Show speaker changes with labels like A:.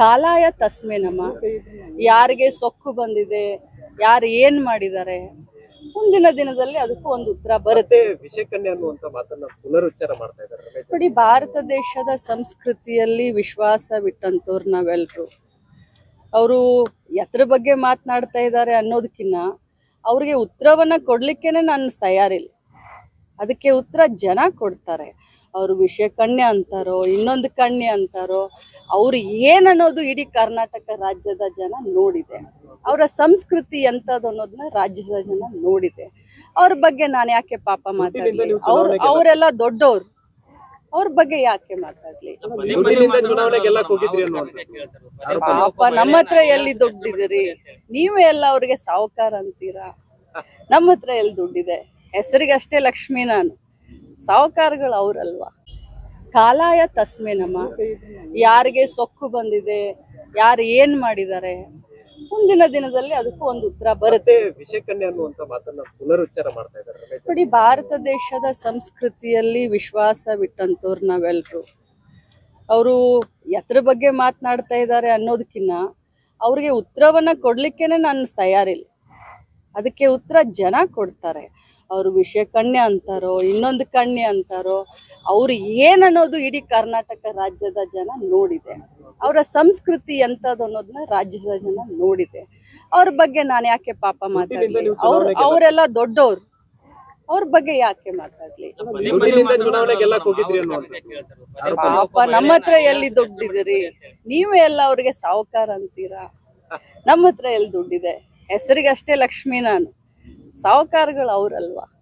A: ಕಾಲಾಯ ತಸ್ಮೆ ನಮ. ಯಾರಿಗೆ ಸೊಕ್ಕು ಬಂದಿದೆ ಯಾರು ಏನ್ ಮಾಡಿದ್ದಾರೆ ಮುಂದಿನ ದಿನದಲ್ಲಿ ಅದಕ್ಕೂ ಒಂದು ಉತ್ತರ ಬರುತ್ತೆ.
B: ವಿಷಕನ್ಯೆ ಅನ್ನುವಂತ ಮಾತನ್ನ ಪುನರುಚ್ಚಾರ ಮಾಡ್ತಾ ಇದ್ದಾರೆ
A: ನೋಡಿ ಭಾರತ ದೇಶದ ಸಂಸ್ಕೃತಿಯಲ್ಲಿ ವಿಶ್ವಾಸ ವಿಶ್ವಾಸವಿಟ್ಟಂತವ್ರು ನಾವೆಲ್ರು. ಅವರು ಎತ್ರ ಬಗ್ಗೆ ಮಾತನಾಡ್ತಾ ಇದ್ದಾರೆ ಅನ್ನೋದಕ್ಕಿನ್ನ ಅವ್ರಿಗೆ ಉತ್ತರವನ್ನ ಕೊಡ್ಲಿಕ್ಕೇನೆ ನಾನು ತಯಾರಿಲ್ಲ. ಅದಕ್ಕೆ ಉತ್ತರ ಜನ ಕೊಡ್ತಾರೆ. ಅವರು ವಿಷಯ ಕಣ್ಯ ಅಂತಾರೋ ಇನ್ನೊಂದು ಕಣ್ಣೆ ಅಂತಾರೋ ಅವರು ಏನನ್ನೋದು ಇಡೀ ಕರ್ನಾಟಕ ರಾಜ್ಯದ ಜನ ನೋಡಿದೆ. ಅವರ ಸಂಸ್ಕೃತಿ ಎಂಥದ್ದು ಅನ್ನೋದನ್ನ ರಾಜ್ಯದ ಜನ ನೋಡಿದೆ. ಅವ್ರ ಬಗ್ಗೆ ನಾನು ಯಾಕೆ ಪಾಪ ಮಾತಾಡಲಿ? ಅವ್ರ
B: ಅವ್ರು
A: ಅವರೆಲ್ಲ ದೊಡ್ಡವ್ರು. ಅವ್ರ ಬಗ್ಗೆ ಯಾಕೆ ಮಾತಾಡ್ಲಿ? ಪಾಪ ನಮ್ಮ ಹತ್ರ ಎಲ್ಲಿ ದುಡ್ಡಿದಿರಿ ನೀವೇ ಎಲ್ಲ ಅವ್ರಿಗೆ ಸಾವುಕಾರ ಅಂತೀರಾ? ನಮ್ಮ ಹತ್ರ ಎಲ್ಲಿ ದುಡ್ಡಿದೆ? ಹೆಸರಿಗಷ್ಟೇ ಲಕ್ಷ್ಮಿ ನಾನು. ಸಾವುಕಾರಗಳು ಅವ್ರಲ್ವಾ? ಕಾಲಾಯ ತಸ್ಮೆ ನಮ್ಮ ಯಾರಿಗೆ ಸೊಕ್ಕು ಬಂದಿದೆ ಯಾರು ಏನ್ ಮಾಡಿದ್ದಾರೆ ಮುಂದಿನ ದಿನದಲ್ಲಿ ಅದಕ್ಕೂ ಒಂದು ಉತ್ತರ ಬರುತ್ತೆ.
B: ವಿಷಕನ್ಯೆ ಅನ್ನುವಂತ ಮಾತನ್ನ ಪುನರುಚ್ಚಾರ ಮಾಡ್ತಾ ಇದ್ದಾರೆ
A: ನೋಡಿ ಭಾರತ ದೇಶದ ಸಂಸ್ಕೃತಿಯಲ್ಲಿ ವಿಶ್ವಾಸ ಬಿಟ್ಟಂತೋರ್ ನಾವೆಲ್ಲರೂ ಅವರು ಎತ್ರ ಬಗ್ಗೆ ಮಾತನಾಡ್ತಾ ಇದ್ದಾರೆ ಅನ್ನೋದಕ್ಕಿನ್ನ ಅವ್ರಿಗೆ ಉತ್ತರವನ್ನ ಕೊಡ್ಲಿಕ್ಕೇನೆ ನಾನು ತಯಾರಿಲ್ಲ. ಅದಕ್ಕೆ ಉತ್ತರ ಜನ ಕೊಡ್ತಾರೆ. ಅವರು ವಿಷಯ ಕಣ್ಯ ಅಂತಾರೋ ಇನ್ನೊಂದು ಕಣ್ಣೆ ಅಂತಾರೋ ಅವರು ಏನನ್ನೋದು ಇಡೀ ಕರ್ನಾಟಕ ರಾಜ್ಯದ ಜನ ನೋಡಿದೆ. ಅವರ ಸಂಸ್ಕೃತಿ ಎಂಥದ್ದು ಅನ್ನೋದನ್ನ ರಾಜ್ಯದ ಜನ ನೋಡಿದೆ. ಅವ್ರ ಬಗ್ಗೆ ನಾನು ಯಾಕೆ ಪಾಪ ಮಾತಾಡ್ಲಿ? ಅವ್ರು ಅವರೆಲ್ಲ ದೊಡ್ಡವ್ರು. ಅವ್ರ ಬಗ್ಗೆ ಯಾಕೆ ಮಾತಾಡ್ಲಿ? ಪಾಪ ನಮ್ಮ ಹತ್ರ ಎಲ್ಲಿ ದುಡ್ಡಿದಿರಿ? ನೀವೇ ಎಲ್ಲ ಅವ್ರಿಗೆ ಸಾವುಕಾರ ಅಂತೀರಾ? ನಮ್ಮ ಹತ್ರ ಎಲ್ಲಿ ದುಡ್ಡಿದೆ? ಹೆಸರಿಗಷ್ಟೇ ಲಕ್ಷ್ಮಿ ನಾನು. ಸಾವುಕಾರಗಳು ಅವ್ರಲ್ವಾ?